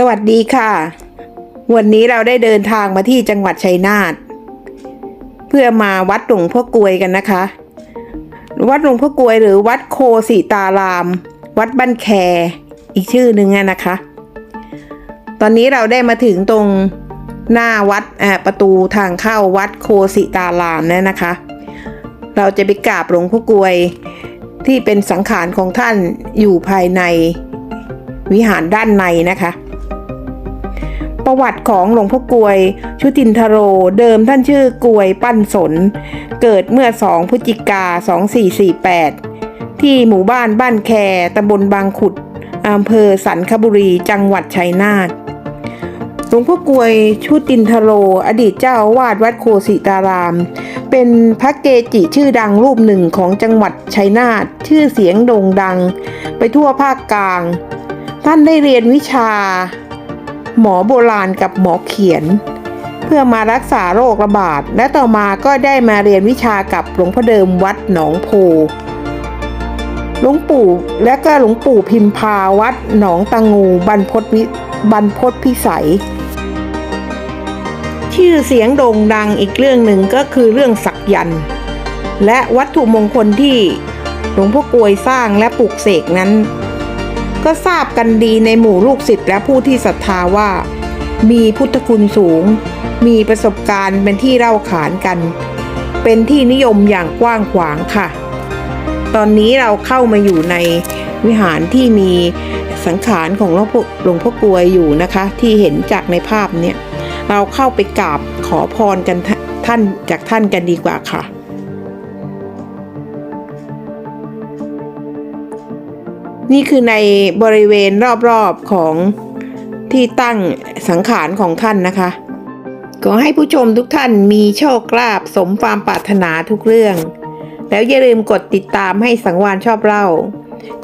สวัสดีค่ะ วันนี้เราได้เดินทางมาที่จังหวัดชัยนาทเพื่อมาวัดหลวงพ่อกลวยกันนะคะ วัดหลวงพ่อกลวยหรือวัดโคสิตาราม วัดบ้านแค อีกชื่อหนึ่งนะคะ ตอนนี้เราได้มาถึงตรงหน้าวัดประตูทางเข้าวัดโคสิตารามแล้วนะคะ เราจะไปกราบหลวงพ่อกลวยที่เป็นสังขารของท่านอยู่ภายในวิหารด้านในนะคะ ประวัติของหลวงพ่อกลวย ชุตินทโร เดิมท่านชื่อกลวยปั้นสน เกิดเมื่อ 2พฤศจิกา 2448 ที่หมู่บ้านบ้านแคตำบลบางขุดอำเภอสันคบุรี จังหวัดชัยนาทหลวงพ่อกลวยชุตินทโร อดีตเจ้าอาวาสวัดโคสิตาราม เป็นพระเกจิชื่อดังรูปหนึ่งของจังหวัดชัยนาทชื่อเสียงโด่งดัง ไปทั่วภาคกลาง ท่านได้เรียนวิชา หมอโบราณกับหมอเขียน เพื่อมารักษาโรคระบาด และต่อมาก็ได้มาเรียนวิชากับหลวงพ่อเดิมวัดหนองโพหลวงปู่และก็หลวงปู่พิมพาวัดหนองตะงูบรรพตวิบรรพตพิสัย ชื่อเสียงโด่งดังอีกเรื่องหนึ่งก็คือเรื่องสักยันต์และวัตถุมงคลที่หลวงพ่อกลวยสร้างและปลูกเสกนั้น ก็ทราบกันดีในหมู่ลูกศิษย์และผู้ที่ศรัทธาว่า มีพุทธคุณสูง มีประสบการณ์เป็นที่เล่าขานกัน เป็นที่นิยมอย่างกว้างขวางค่ะ ตอนนี้เราเข้ามาอยู่ในวิหารที่มีสังขารของหลวงพ่อหลวงพ่อกลวยอยู่นะคะ ที่เห็นจากในภาพเนี่ยเราเข้าไปกราบขอพรกันท่าท่านจากท่านกันดีกว่าค่ะ นี่คือในบริเวณรอบๆของที่ตั้งสังขารของท่านนะคะ ขอให้ผู้ชมทุกท่านมีโชคลาภสมความปรารถนาทุกเรื่อง แล้วอย่าลืมกดติดตามให้สังวานชอบเล่า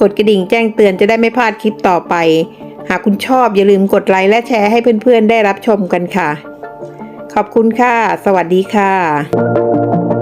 กดกระดิ่งแจ้งเตือนจะได้ไม่พลาดคลิปต่อไป หากคุณชอบอย่าลืมกดไลค์และแชร์ให้เพื่อนๆได้รับชมกันค่ะ ขอบคุณค่ะ สวัสดีค่ะ